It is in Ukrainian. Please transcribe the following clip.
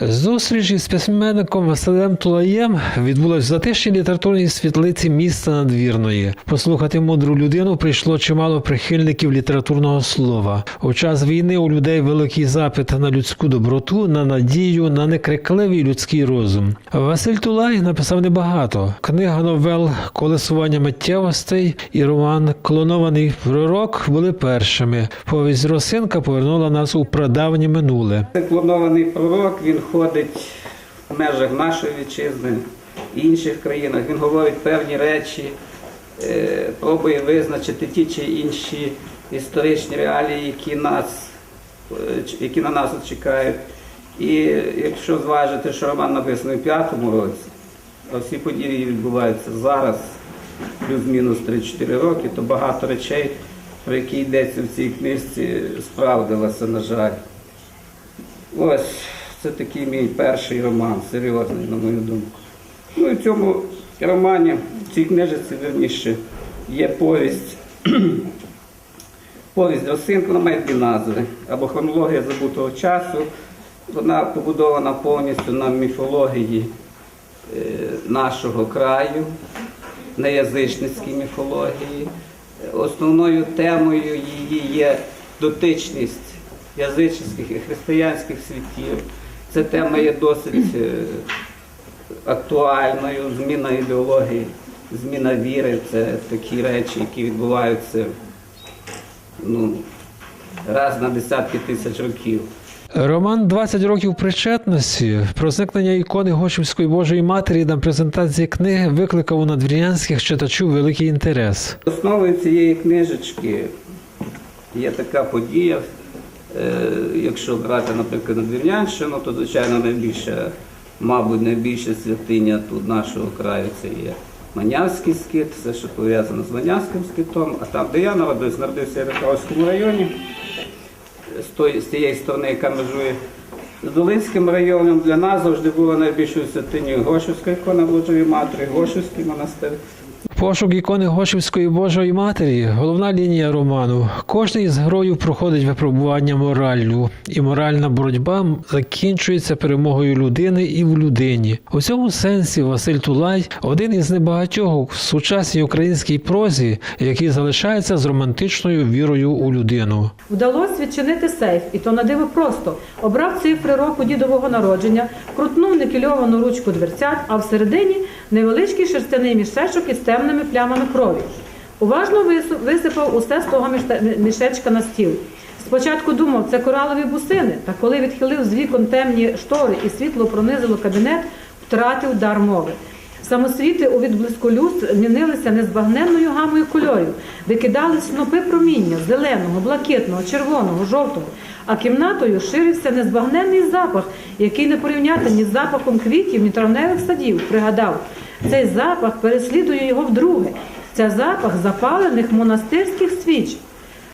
Зустріч із письменником Василем Тулаєм відбулась в затишній літературній світлиці міста Надвірної. Послухати мудру людину прийшло чимало прихильників літературного слова. У час війни у людей великий запит на людську доброту, на надію, на некрикливий людський розум. Василь Тулай написав небагато. Книга новел Колесування миттєвостей і роман Клонований пророк були першими. Повість Росинка повернула нас у прадавнє минуле. Клонований пророк, він ходить в межах нашої вітчизни, інших країнах. Він говорить певні речі, е, пробує визначити ті чи інші історичні реалії, які, нас, е, які на нас чекають. І якщо зважити, що роман написаний в п'ятому році, а всі події відбуваються зараз, плюс-мінус 3-4 роки, то багато речей, про які йдеться в цій книжці, справдилося, на жаль. Ось, це такий мій перший роман, серйозний, на мою думку. Ну і в цьому романі, в цій книжці, верніше, є повість. Повість Росинка, вона має дві назви. Або хронологія забутого часу. Вона побудована повністю на міфології е, нашого краю, на язичницькій міфології. Основною темою її є дотичність язичницьких і християнських світів. Ця тема є досить е, актуальною. Зміна ідеології, зміна віри це такі речі, які відбуваються ну, раз на десятки тисяч років. Роман «20 років причетності про зникнення ікони Гошівської Божої Матері на презентації книги викликав у надвірнянських читачів великий інтерес. Основою цієї книжечки є така подія. Е, Якщо брати, наприклад, Надвірнянщину, то звичайно найбільша, мабуть, найбільша святиня тут нашого краю це є Манявський скит, все, що пов'язано з Манявським скитом. А там, де я народився, народився в Ракавському районі, з, тої, з тієї сторони, яка межує з Долинським районом, для нас завжди була найбільшою святиною Гошівська ікона Божої Матері, Гошівський монастир. Пошук ікони Гошівської Божої Матері головна лінія роману. Кожний із героїв проходить випробування мораллю, і моральна боротьба закінчується перемогою людини і в людині. У цьому сенсі Василь Тулай один із небагатьох в сучасній українській прозі, який залишається з романтичною вірою у людину. Вдалося відчинити сейф, і то на диво просто. Обрав цифри року дідового народження, крутнув никельовану ручку дверцят, а всередині невеличкий шерстяний мішечок із темними плямами крові. Уважно висипав усе з того мішечка на стіл. Спочатку думав, це коралові бусини, та коли відхилив з вікон темні штори і світло пронизило кабінет, втратив дар мови. Самосвіти у відблиску люстр змінилися незбагненною гамою кольорів, викидали снопи проміння зеленого, блакитного, червоного, жовтого, а кімнатою ширився незбагненний запах, який не порівняти ні з запахом квітів, ні травневих садів. Пригадав, цей запах переслідує його вдруге. Це запах запалених монастирських свіч.